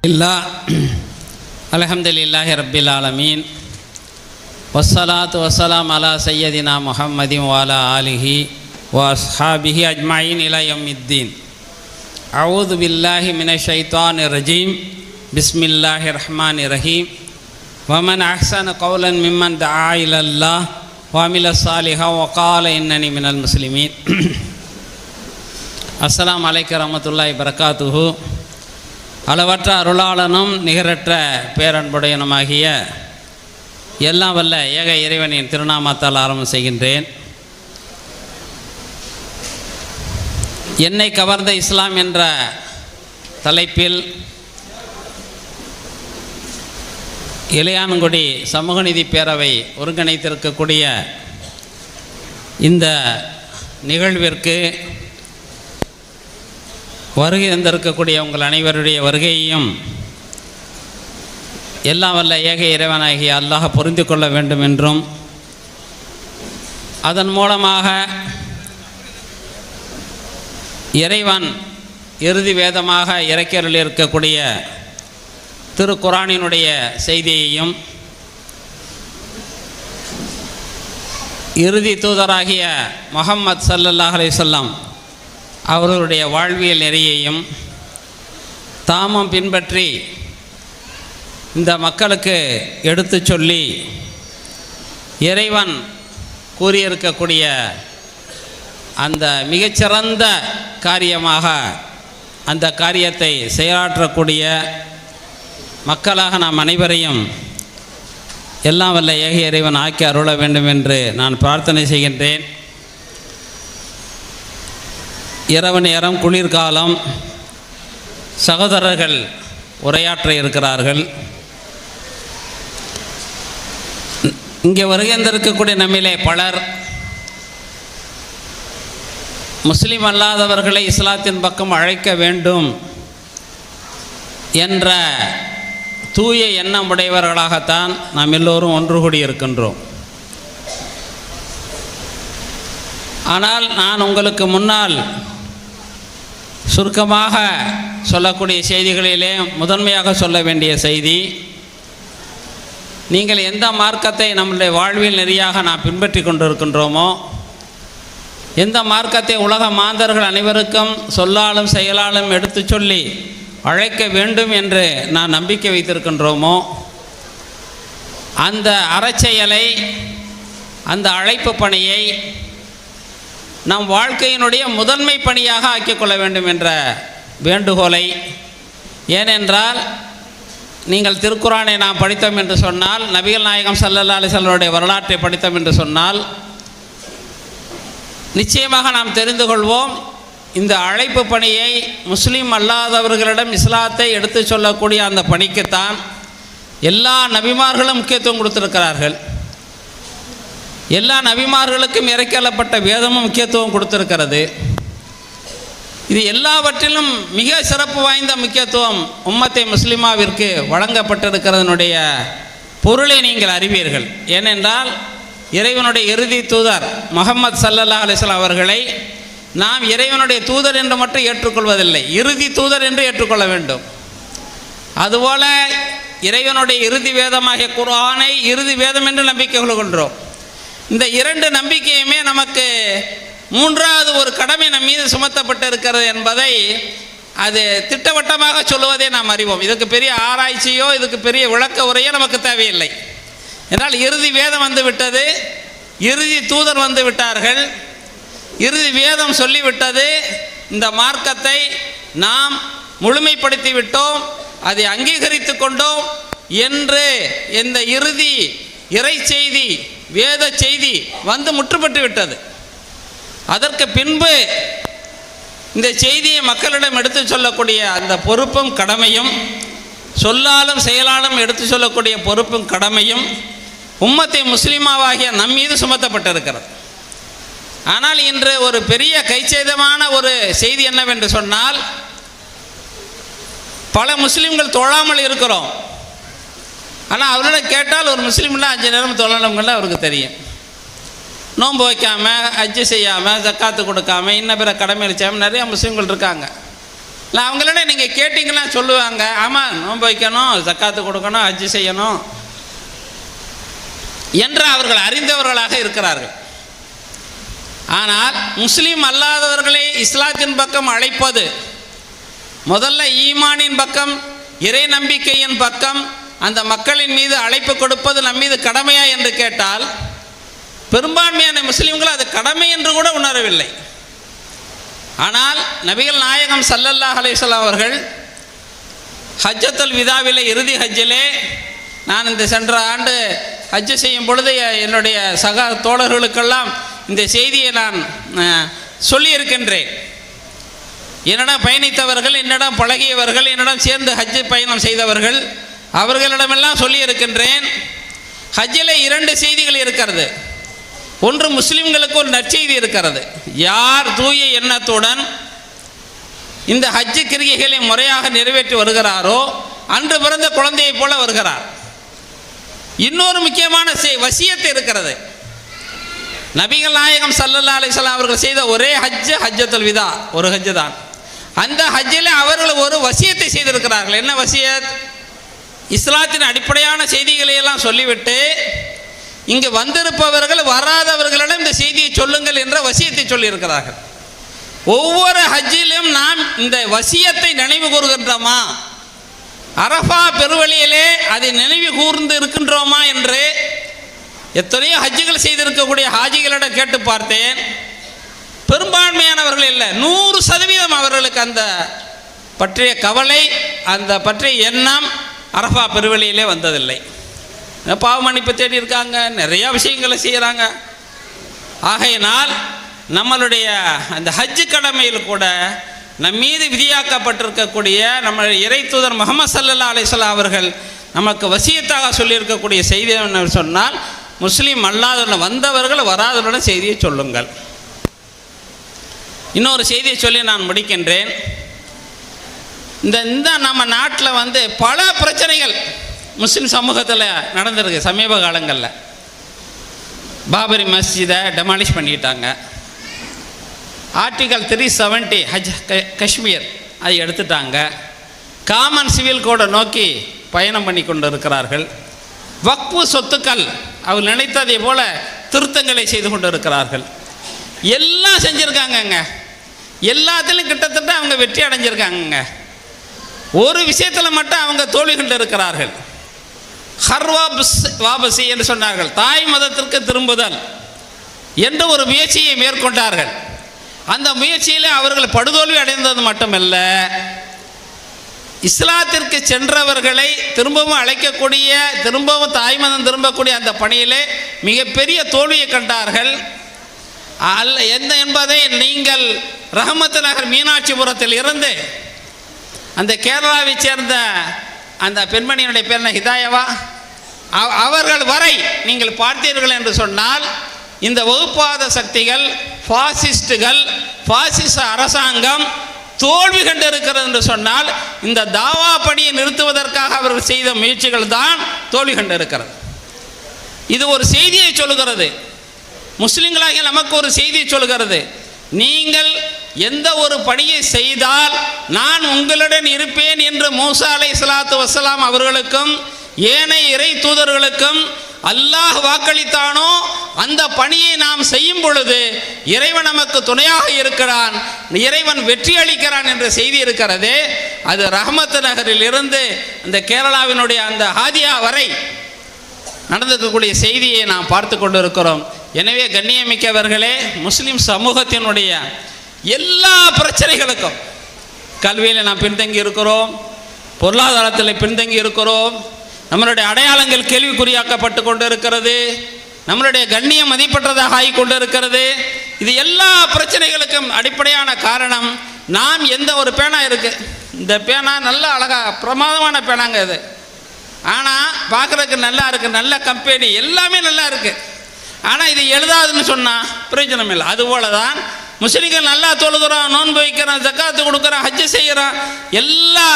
الله الحمد لله رب العالمين. والصلاة والسلام على سيدنا محمد وعلى آله وأصحابه أجمعين إلى يوم الدين. أعوذ بالله من الشيطان الرجيم. بسم الله الرحمن الرحيم. ومن أحسن قولا ممن دعا إلى الله وعمل صالحا وقال إنني من المسلمين. السلام عليكم ورحمة الله وبركاته. அளவற்ற அருளாளனும் நிகரற்ற பேரன்புடையனுமாகிய எல்லாம் வல்ல ஏக இறைவனின் திருநாமத்தால் ஆரம்பம் செய்கின்றேன். என்னை கவர்ந்த இஸ்லாம் என்ற தலைப்பில் இளையான்குடி சமூக நிதி பேரவை ஒருங்கிணைத்திருக்கக்கூடிய இந்த நிகழ்விற்கு வருகை தந்திருக்கக்கூடிய உங்கள் அனைவருடைய வருகையையும் எல்லாம் வல்ல ஏக இறைவனாகிய அல்லாஹ் புரிந்து கொள்ள வேண்டும் என்றும் அதன் மூலமாக இறைவன் இறுதி வேதமாக இறக்கியருள் இருக்கக்கூடிய திருக்குரானினுடைய செய்தியையும் இறுதி தூதராகிய முகம்மது சல்லல்லாஹ் அலைவல்லம் அவர்களுடைய வாழ்வியல் நெறியையும் தாமும் பின்பற்றி இந்த மக்களுக்கு எடுத்து சொல்லி இறைவன் கூறியிருக்கக்கூடிய அந்த மிகச்சிறந்த காரியமாக அந்த காரியத்தை செயலாற்றக்கூடிய மக்களாக நாம் அனைவரையும் எல்லாம் வல்ல ஏக இறைவன் ஆக்கி அருள வேண்டும் என்று நான் பிரார்த்தனை செய்கின்றேன். இரவு நேரம் குளிர்காலம். சகோதரர்கள் உரையாற்ற இருக்கிறார்கள். இங்கே வருகின்றிருக்கக்கூடிய நம்மிலே பலர். முஸ்லீம் அல்லாதவர்களை இஸ்லாத்தின் பக்கம் அழைக்க வேண்டும் என்ற தூய எண்ணம் உடையவர்களாகத்தான் நாம் எல்லோரும் ஒன்று கூடி இருக்கின்றோம். ஆனால் நான் உங்களுக்கு முன்னால் சுருக்கமாக சொல்லக்கூடிய செய்திகளிலே முதன்மையாக சொல்ல வேண்டிய செய்தி நீங்கள் எந்த மார்க்கத்தை நம்முடைய வாழ்வில் நெறியாக நாம் பின்பற்றி கொண்டிருக்கின்றோமோ எந்த மார்க்கத்தை உலக மாந்தர்கள் அனைவருக்கும் சொல்லாலும் செயலாலும் எடுத்து சொல்லி அழைக்க வேண்டும் என்று நான் நம்பிக்கை வைத்திருக்கின்றோமோ அந்த அறச்செயலை அந்த அழைப்பு பணியை நம் வாழ்க்கையினுடைய முதன்மை பணியாக ஆக்கிக்கொள்ள வேண்டும் என்ற வேண்டுகோளை ஏனென்றால் நீங்கள் திருக்குறானை நாம் படித்தோம் என்று சொன்னால் நபிகள் நாயகம் சல்லல்லா அலிசல்லுடைய வரலாற்றை படித்தோம் என்று சொன்னால் நிச்சயமாக நாம் தெரிந்து கொள்வோம் இந்த அழைப்பு பணியை முஸ்லீம் அல்லாதவர்களிடம் இஸ்லாத்தை எடுத்து சொல்லக்கூடிய அந்த பணிக்குத்தான் எல்லா நபிமார்களும் முக்கியத்துவம் கொடுத்திருக்கிறார்கள். எல்லா நபிமார்களுக்கும் இறைக்கலப்பட்ட வேதமும் முக்கியத்துவம் கொடுத்திருக்கிறது. இது எல்லாவற்றிலும் மிக சிறப்பு வாய்ந்த முக்கியத்துவம் உம்மத்தை முஸ்லிமாவிற்கு வழங்கப்பட்டிருக்கிறதனுடைய பொருளை நீங்கள் அறிவீர்கள். ஏனென்றால் இறைவனுடைய இறுதி தூதர் முகமது சல்லல்லா அலிஸ்லாம் அவர்களை நாம் இறைவனுடைய தூதர் என்று மட்டும் ஏற்றுக்கொள்வதில்லை இறுதி தூதர் என்று ஏற்றுக்கொள்ள வேண்டும். அதுபோல இறைவனுடைய இறுதி வேதமாகிய குரானை இறுதி வேதம் என்று நம்பிக்கை கொள்கின்றோம் இந்த இரண்டு நம்பிக்கையுமே நமக்கு மூன்றாவது ஒரு கடமை நம் மீது சுமத்தப்பட்டு இருக்கிறது என்பதை அது திட்டவட்டமாக சொல்லுவதை நாம் அறிவோம். இதுக்கு பெரிய ஆராய்ச்சியோ இதுக்கு பெரிய விளக்க உரையோ நமக்கு தேவையில்லை. என்றால் இறுதி வேதம் வந்து விட்டது இறுதி தூதர் வந்து விட்டார்கள் இறுதி வேதம் சொல்லிவிட்டது இந்த மார்க்கத்தை நாம் முழுமைப்படுத்தி விட்டோம் அதை அங்கீகரித்து கொண்டோம் என்று இந்த இறுதி இறை செய்தி வேத செய்தி வந்து முற்றுப்பட்டு விட்டது. அதற்கு பின்பு இந்த செய்தியை மக்களிடம் எடுத்து சொல்லக்கூடிய அந்த பொறுப்பும் கடமையும் சொல்லாலும் செயலாலும் எடுத்து சொல்லக்கூடிய பொறுப்பும் கடமையும் உம்மத்தை முஸ்லீமாவாகிய நம் மீது சுமத்தப்பட்டிருக்கிறது. ஆனால் இன்று ஒரு பெரிய கைச்சேதமான ஒரு செய்தி என்னவென்று சொன்னால் பல முஸ்லீம்கள் தொழாமல் இருக்கிறோம். ஆனால் அவரிடம் கேட்டால் ஒரு முஸ்லீம்லாம் அஞ்சு நேரம் தொழணும்ல அவருக்கு தெரியும். நோன்பு வைக்காமல் ஹஜ்ஜு செய்யாமல் ஜக்காத்து கொடுக்காம இன்ன பிற கடமை செய்யாமல் நிறைய முஸ்லீம்கள் இருக்காங்க. இல்லை அவங்களே நீங்கள் கேட்டிங்கன்னா சொல்லுவாங்க ஆமாம் நோன்பு வைக்கணும் ஜக்காத்து கொடுக்கணும் ஹஜ்ஜு செய்யணும் என்று அவர்கள் அறிந்தவர்களாக இருக்கிறார்கள். ஆனால் முஸ்லீம் அல்லாதவர்களை இஸ்லாத்தின் பக்கம் அழைப்பது முதல்ல ஈமானின் பக்கம் இறை நம்பிக்கையின் பக்கம் அந்த மக்களின் மீது அழைப்பு கொடுப்பது நம் மீது கடமையா என்று கேட்டால் பெரும்பான்மையான முஸ்லீம்கள் அது கடமை என்று கூட உணரவில்லை. ஆனால் நபிகள் நாயகம் சல்லல்லா அலிஸ்லாம் அவர்கள் ஹஜ்ஜத்துல் விதாவிலே இறுதி ஹஜ்ஜிலே நான் இந்த சென்ற ஆண்டு ஹஜ்ஜு செய்யும் பொழுது என்னுடைய சக தோழர்களுக்கெல்லாம் இந்த செய்தியை நான் சொல்லியிருக்கின்றேன். என்னிடம் பயணித்தவர்கள் என்னிடம் பழகியவர்கள் என்னிடம் சேர்ந்து ஹஜ்ஜு பயணம் செய்தவர்கள் அவர்களிடமெல்லாம் சொல்லியிருக்கின்றேன் ஹஜ்ஜில் இரண்டு செய்திகள் இருக்கிறது. ஒன்று முஸ்லிம்களுக்கு ஒரு நற்செய்தி இருக்கிறது. யார் தூய எண்ணத்துடன் இந்த ஹஜ்ஜு கிரிகைகளை முறையாக நிறைவேற்றி வருகிறாரோ அன்று பிறந்த குழந்தையைப் போல வருகிறார். இன்னொரு முக்கியமான செய் வசியத்து இருக்கிறது. நபிகள் நாயகம் சல்லல்லா அலிஸ்லாம் அவர்கள் செய்த ஒரே ஹஜ்ஜு ஹஜ்ஜத்துல் விதா ஒரு ஹஜ்ஜு தான். அந்த ஹஜ்ஜில் அவர்கள் ஒரு வசியத்தை செய்திருக்கிறார்கள். என்ன வசியத்? இஸ்லாத்தின் அடிப்படையான செய்திகளை எல்லாம் சொல்லிவிட்டு இங்கு வந்திருப்பவர்கள் வராதவர்களிடம் இந்த செய்தியை சொல்லுங்கள் என்ற வசியத்தை சொல்லியிருக்கிறார்கள். ஒவ்வொரு ஹஜ்ஜிலும் நாம் இந்த வசியத்தை நினைவு கூறுகின்றோமா? அரஃபா பெருவழியிலே அதை நினைவு கூர்ந்து இருக்கின்றோமா என்று எத்தனையோ ஹஜ்ஜுகள் செய்திருக்கக்கூடிய ஹாஜிகளிடம் கேட்டு பார்த்தேன். பெரும்பான்மையானவர்கள் இல்லை. நூறு சதவீதம் அவர்களுக்கு அந்த பற்றிய கவலை அந்த பற்றிய எண்ணம் அரஃபா பெருவழியிலே வந்ததில்லை. பாவ மன்னிப்பு தேடி இருக்காங்க. நிறையா விஷயங்களை செய்கிறாங்க ஆகையினால் நம்மளுடைய அந்த ஹஜ்ஜு கடமையில் கூட நம் மீது விதியாக்கப்பட்டிருக்கக்கூடிய நம்ம இறை தூதர் முகமது சல்லா அலிஸ்லா அவர்கள் நமக்கு வசியத்தாக சொல்லியிருக்கக்கூடிய செய்தி என்ன சொன்னால் முஸ்லீம் அல்லாதவர்கள் வந்தவர்கள் வராதவர்களுடன் செய்தியை சொல்லுங்கள். இன்னொரு செய்தியை சொல்லி நான் முடிக்கின்றேன். இந்த இந்த நம்ம நாட்டில் வந்து பல பிரச்சனைகள் முஸ்லீம் சமூகத்தில் நடந்திருக்கு சமீப காலங்களில். பாபரி மஸ்ஜிதை டெமாலிஷ் பண்ணிட்டாங்க. ஆர்டிகல் த்ரீ செவன்ட்டி ஹஜ் கஷ்மீர் காஷ்மீர் அதை எடுத்துட்டாங்க. காமன் சிவில் கோடை நோக்கி பயணம் பண்ணி கொண்டு இருக்கிறார்கள் வக்பு சொத்துக்கள் அவர் நினைத்ததை போல திருத்தங்களை செய்து கொண்டு இருக்கிறார்கள் எல்லாம் செஞ்சுருக்காங்கங்க. எல்லாத்துலேயும் கிட்டத்தட்ட அவங்க வெற்றி அடைஞ்சிருக்காங்கங்க. ஒரு விஷயத்தில் மட்டும் அவங்க தோல்வி கண்டு இருக்கிறார்கள் ஹர்வாபஸ் வாபசி என்று சொன்னார்கள். தாய் மதத்திற்கு திரும்புதல் என்ற ஒரு முயற்சியை மேற்கொண்டார்கள். அந்த முயற்சியில் அவர்கள் படுதோல்வி அடைந்தது மட்டுமல்ல இஸ்லாத்திற்கு சென்றவர்களை திரும்பவும் அழைக்கக்கூடிய திரும்பவும் தாய்மதம் திரும்பக்கூடிய அந்த பணியிலே மிகப்பெரிய தோல்வியை கண்டார்கள். அல்ல என்ன என்பதை நீங்கள் ரஹமத்து நகர் மீனாட்சிபுரத்தில் இருந்து அந்த கேரளாவைச் சேர்ந்த அந்த பெண்மணியினுடைய பேர் என்ன? ஹிதாயவா? அவ- அவர்கள் வரை நீங்கள் பார்த்தீர்கள் என்று சொன்னால் இந்த வகுப்பாத சக்திகள் ஃபாசிஸ்டுகள் ஃபாசிச அரசாங்கம் தோல்வி கண்டிருக்கிறது என்று சொன்னால் இந்த தாவா பணியை நிறுத்துவதற்காக அவர்கள் செய்த முயற்சிகள் தான் தோல்வி கண்டிருக்கிறது. இது ஒரு செய்தியை சொல்லுகிறது. முஸ்லிம்களாகிய நமக்கு ஒரு செய்தியை சொல்கிறது நீங்கள் எந்த ஒரு பணியை செய்தால் நான் உங்களுடன் இருப்பேன் என்று மூசா அலை சலாத்து வசலாம் அவர்களுக்கும் ஏனைய இறை தூதர்களுக்கும் அல்லாஹ் வாக்களித்தானோ அந்த பணியை நாம் செய்யும் பொழுது இறைவன் நமக்கு துணையாக இருக்கிறான் இறைவன் வெற்றி அளிக்கிறான் என்ற செய்தி இருக்கிறது அது ரஹமத்து நகரில் இருந்து அந்த கேரளாவினுடைய அந்த ஹாதியா வரை நடந்திருக்கக்கூடிய செய்தியை நாம் பார்த்து கொண்டிருக்கிறோம். எனவே கண்ணியமிக்கவர்களே முஸ்லீம் சமூகத்தினுடைய எல்லா பிரச்சனைகளுக்கும் கல்வியில் நாம் பின்தங்கி இருக்கிறோம் பொருளாதாரத்தில் பின்தங்கி இருக்கிறோம் நம்மளுடைய அடையாளங்கள் கேள்விக்குறியாக்கப்பட்டு கொண்டு இருக்கிறது நம்மளுடைய கண்ணியம் மதிப்பற்றதாக ஆகி கொண்டு இருக்கிறது இது எல்லா பிரச்சனைகளுக்கும் அடிப்படையான காரணம் நாம் எந்த ஒரு பேனா இருக்குது இந்த பேனா நல்ல அழகாக பிரமாதமான பேனாங்க இது. ஆனால் பார்க்குறதுக்கு நல்லா இருக்குது நல்ல கம்பெனி எல்லாமே நல்லா இருக்குது ஆனால் இது எழுதாதுன்னு சொன்னால் பிரயோஜனம் இல்லை அதுபோல தான் முஸ்லீம்கள் நல்லா தொழுகிறோம் நோன்பு வைக்கிறோம் ஜக்காத்து கொடுக்குறோம் ஹஜ்ஜு செய்கிறோம் எல்லா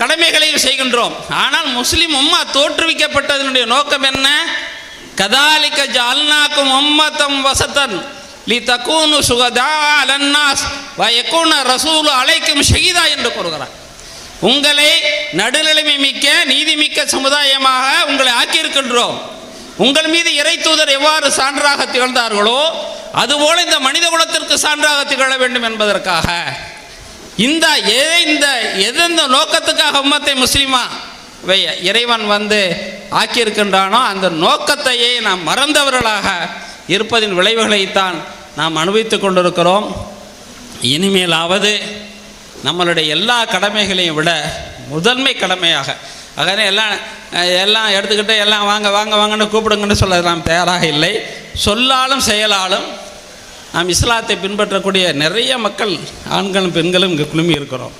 கடமைகளையும் செய்கின்றோம். ஆனால் முஸ்லீம் உம்மா தோற்றுவிக்கப்பட்டதனுடைய நோக்கம் என்ன? கதாலிக்க ஜால்னாக்கும் உம்மத்தம் வசத்தன். லி தக்கூனு சுகதா அலன்னாஸ். வயக்கூன ரசூலு அழைக்கும் ஷகிதா என்று கூறுகிறார். உங்களை நடுநிலைமை மிக்க நீதிமிக்க சமுதாயமாக உங்களை ஆக்கியிருக்கின்றோம். உங்கள் மீது இறை தூதர் எவ்வாறு சான்றாக திகழ்ந்தார்களோ அதுபோல இந்த மனித குலத்திற்கு சான்றாக திகழ வேண்டும் என்பதற்காக. இந்த எதை இந்த எதெந்த நோக்கத்துக்காக உம்மத்தை முஸ்லீமா வை இறைவன் வந்து ஆக்கியிருக்கின்றானோ அந்த நோக்கத்தையே நாம் மறந்தவர்களாக இருப்பதின் விளைவுகளைத்தான் நாம் அனுபவித்துக் கொண்டிருக்கிறோம். இனிமேலாவது நம்மளுடைய எல்லா கடமைகளையும் விட முதன்மை கடமையாக அதனால் எல்லாம் எல்லாம் எடுத்துக்கிட்டு எல்லாம் வாங்க வாங்க வாங்கன்னு கூப்பிடுங்கன்னு சொல்ல நாம் தயாராக இல்லை. சொல்லாலும் செயலாலும் நாம் இஸ்லாத்தை பின்பற்றக்கூடிய நிறைய மக்கள் ஆண்களும் பெண்களும் இங்கே குழுமி இருக்கிறோம்.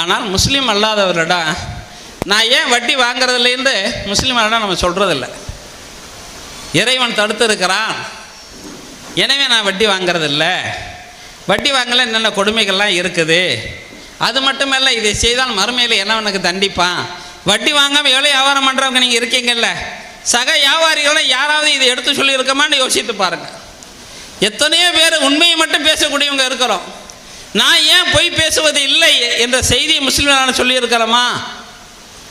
ஆனால் முஸ்லீம் அல்லாதவரிடம் நான் ஏன் வட்டி வாங்குறதுலேருந்து முஸ்லீம்களிடம் நம்ம சொல்கிறதில்ல இறைவன் தடுத்திருக்கிறான் எனவே நான் வட்டி வாங்குறதில்ல. வட்டி வாங்கல என்னென்ன கொடுமைகள்லாம் இருக்குது. அது மட்டுமல்ல இதை செய்தால் மறுமையில் என்னவனுக்கு தண்டிப்பான்? வட்டி வாங்காமல் எவ்வளோ வியாபாரம் பண்ணுறவங்க நீங்கள் இருக்கீங்கல்ல சக வியாபாரிகளும் யாராவது இதை எடுத்து சொல்லியிருக்கமான்னு யோசித்து பாருங்கள் எத்தனையோ பேர் உண்மையை மட்டும் பேசக்கூடியவங்க இருக்கிறோம். நான் ஏன் பொய் பேசுவது இல்லை என்ற செய்தியை முஸ்லீம்களான சொல்லியிருக்கிறோமா?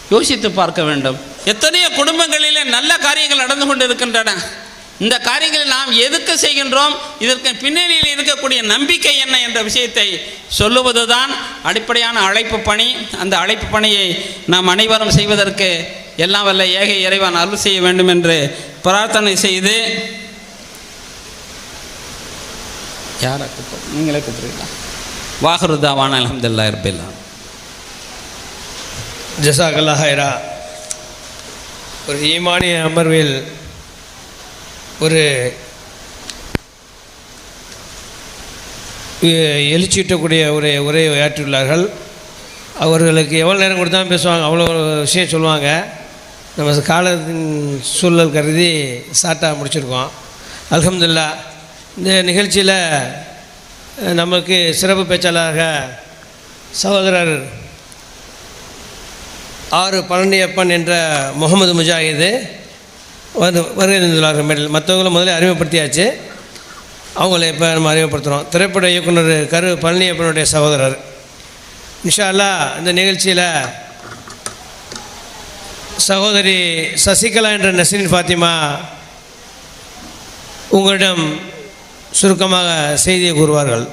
யோசித்து பார்க்க வேண்டும். எத்தனையோ குடும்பங்களிலே நல்ல காரியங்கள் நடந்து கொண்டு இருக்கின்றன இந்த காரியங்களை நாம் எதுக்கு செய்கின்றோம்? இதற்கு பின்னணியில் இருக்கக்கூடிய நம்பிக்கை என்ன என்ற விஷயத்தை சொல்லுவது தான் அடிப்படையான அழைப்பு பணி. அந்த அழைப்பு பணியை நாம் அனைவரும் செய்வதற்கு எல்லாம் வல்ல ஏக இறைவன் அருள் செய்ய வேண்டும் என்று பிரார்த்தனை செய்து யாரை கூப்பிடு நீங்களே கூப்பிடுறீங்களா? வாகருதாவான அலமதுல்லா இருப்பில்லாம் ஜசாகல்லா ஹைரா ஒரு ஈமானிய அமர்வில் ஒரு எ- ஒரு உரையை ஆற்றியுள்ளார்கள் அவர்களுக்கு எவ்வளோ நேரம் கொடுத்தாலும் பேசுவாங்க அவ்வளோ விஷயம் சொல்லுவாங்க. நம்ம காலத்தின் சூழல் கருதி சாட்டாக முடிச்சிருக்கோம். அலமதுல்லா இந்த நிகழ்ச்சியில் நமக்கு சிறப்பு பேச்சாளராக சகோதரர் ஆறு பழனியப்பன் என்ற முகமது முஜாஹிது வந்து வருகிறார்கள் மேடல் மற்றவங்களும் முதல்ல அறிமுகப்படுத்தியாச்சு. அவங்கள இப்போ நம்ம அறிமுகப்படுத்துகிறோம் திரைப்பட இயக்குனர் கரு பழனியப்பனுடைய சகோதரர். இன்ஷா அல்லாஹ் இந்த நிகழ்ச்சியில் சகோதரி சசிகலா என்ற நஸ்ரின் ஃபாத்திமா உங்களிடம் சுருக்கமாக செய்தியை கூறுவார்கள்.